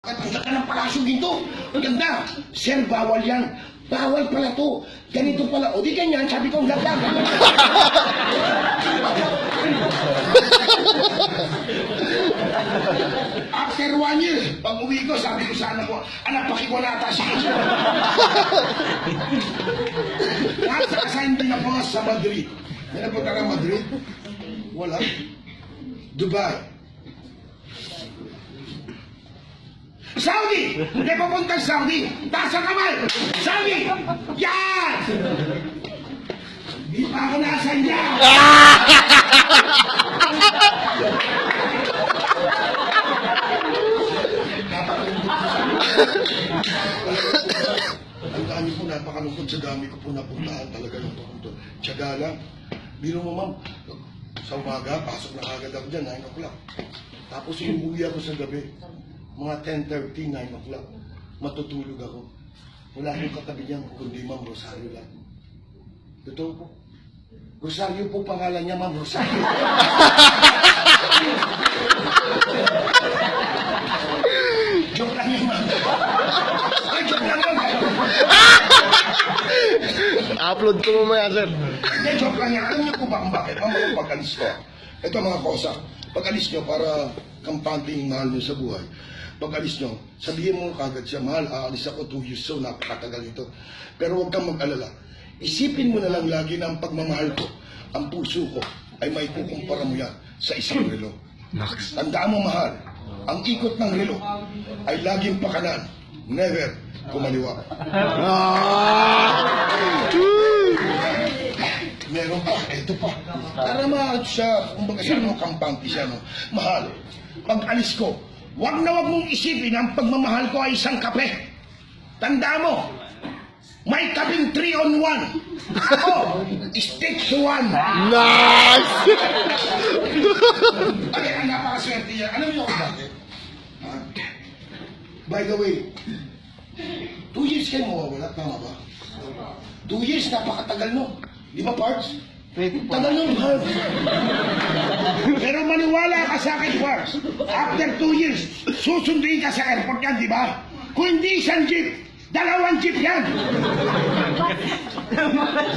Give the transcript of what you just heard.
Puta ka ng palasyo dito. Ganda. Sir, bawal yan. Bawal pala to. Ganito pala. O di ganyan, sabi ko ang ganda. After one year, pag uwi ko, sabi ko sa anak ko, anak, pakiwalata si Kisha. Nasa assign din ako sa Madrid. May napunta ka Madrid? Wala. Dubai. Saudi! Hindi papunta sa Saudi! Taas kamay! Saudi! Yan! Di pa ako nasa yan! Ang dami po, napakalungkot sa dami ko po napuntahan talaga ng papunto. Tiyaga lang. Biro mo ma'am, sa umaga, pasok na agad ako dyan, 9 o'clock. Tapos umuwi ako sa gabi, mga 10.30, 9 o'clock. Matutulog ako. Wala akong katabi niyan, kundi ma'am Rosario lang. Totoo po. Rosario po pangalan niya, ma'am Rosario. Joke lang yun, ma'am. Ay, joke lang yun. Upload ko mamaya, sir. Hindi, joke lang yan. Alam niyo po ba kung bakit? Mamaya pag alis ko. Ito mga kosa. Pag alis niyo para kampante yung mahal niyo sa buhay. Pag alis niyo, sabihin mo kagad siya, mahal, aalis ako two years so napakatagal ito. Pero huwag kang mag-alala. Isipin mo na lang lagi na ang pagmamahal ko, ang puso ko, ay may kukumpara mo yan sa isang relo. Tandaan mo, mahal, ang ikot ng relo ay laging pakanan, never kumaliwa. Meron pa, eto pa. Para ma siya, kumbaga siya, no, kampante siya, no. Mahal, pag alis ko, wag na wag mong isipin ang pagmamahal ko ay isang kape. Tanda mo, may kaping 3 on 1. Ako, stick to one. Nice! Ay, ang napakaswerte niya. Alam niyo kung bakit? Ha? By the way, two years kayo mawawala, tama ba? Two years, napakatagal no. Di ba, Parks? Tagal nun, Parks. Pero maniwala ka sa akin, Parks. After two years, susunduin ka sa airport yan, di ba? Kung hindi isang jeep, dalawang jeep yan.